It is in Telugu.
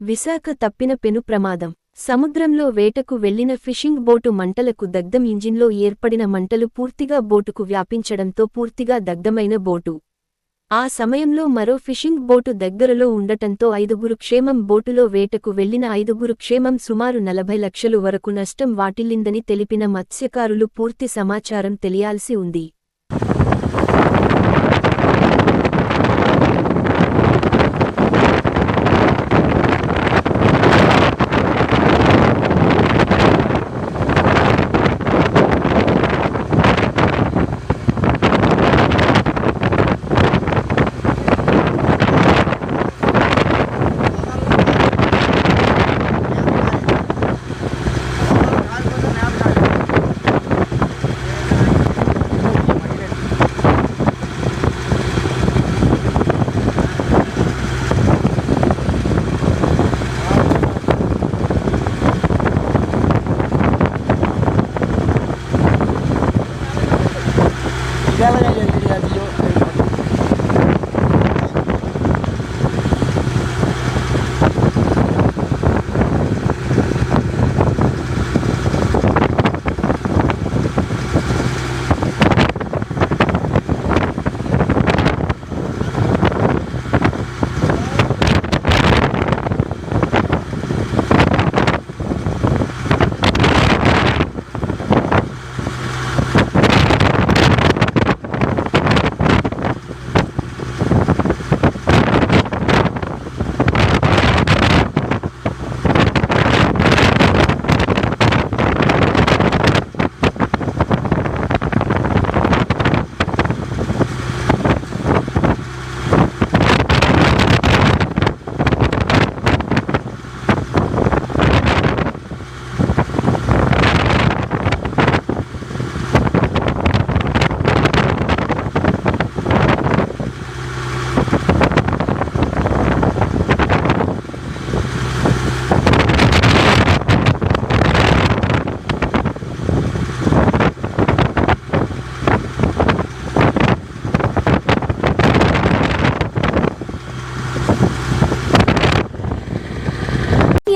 విశాఖ తప్పిన పెను ప్రమాదం. సముద్రంలో వేటకు వెళ్ళిన ఫిషింగ్ బోటు మంటలకు దగ్ధం ఇంజిన్లో ఏర్పడిన మంటలు పూర్తిగా బోటుకు వ్యాపించడంతో పూర్తిగా దగ్ధమైన బోటు. ఆ సమయంలో మరో ఫిషింగ్ బోటు దగ్గరలో ఉండటంతో ఐదుగురు క్షేమం బోటులో వేటకు వెళ్ళిన ఐదుగురు క్షేమం సుమారు నలభై లక్షలు వరకు నష్టం వాటిల్లిందని తెలిపిన మత్స్యకారులు పూర్తి సమాచారం తెలియాల్సి ఉంది. ahora ya entré a Dios.